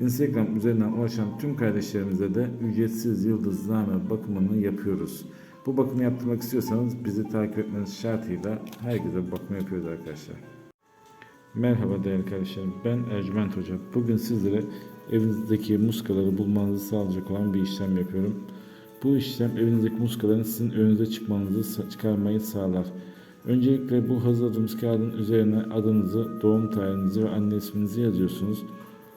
Instagram üzerinden ulaşan tüm kardeşlerimize de ücretsiz yıldızlarma bakımını yapıyoruz. Bu bakımı yaptırmak istiyorsanız bizi takip etmeniz şartıyla herkese bakımı yapıyoruz arkadaşlar. Merhaba değerli kardeşlerim. Ben Ercüment Hoca. Bugün sizlere evinizdeki muskaları bulmanızı sağlayacak olan bir işlem yapıyorum. Bu işlem evinizdeki muskaların sizin önünüze çıkmanızı çıkarmayı sağlar. Öncelikle bu hazırladığımız kağıdın üzerine adınızı, doğum tarihinizi ve anne isminizi yazıyorsunuz.